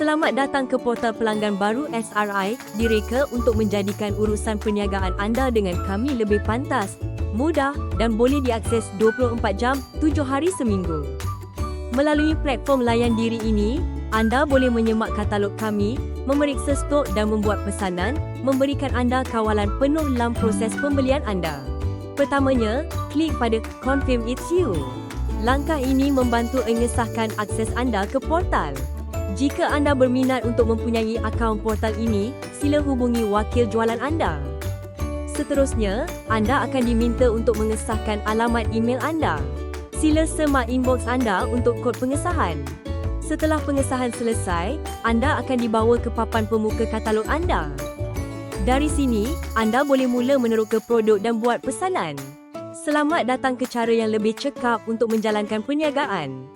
Selamat datang ke portal pelanggan baru SRI, direka untuk menjadikan urusan perniagaan anda dengan kami lebih pantas, mudah dan boleh diakses 24 jam, 7 hari seminggu. Melalui platform layan diri ini, anda boleh menyemak katalog kami, memeriksa stok dan membuat pesanan, memberikan anda kawalan penuh dalam proses pembelian anda. Pertamanya, klik pada Confirm It's You. Langkah ini membantu mengesahkan akses anda ke portal. Jika anda berminat untuk mempunyai akaun portal ini, sila hubungi wakil jualan anda. Seterusnya, anda akan diminta untuk mengesahkan alamat email anda. Sila semak inbox anda untuk kod pengesahan. Setelah pengesahan selesai, anda akan dibawa ke papan pemuka katalog anda. Dari sini, anda boleh mula meneroka produk dan buat pesanan. Selamat datang ke cara yang lebih cekap untuk menjalankan perniagaan.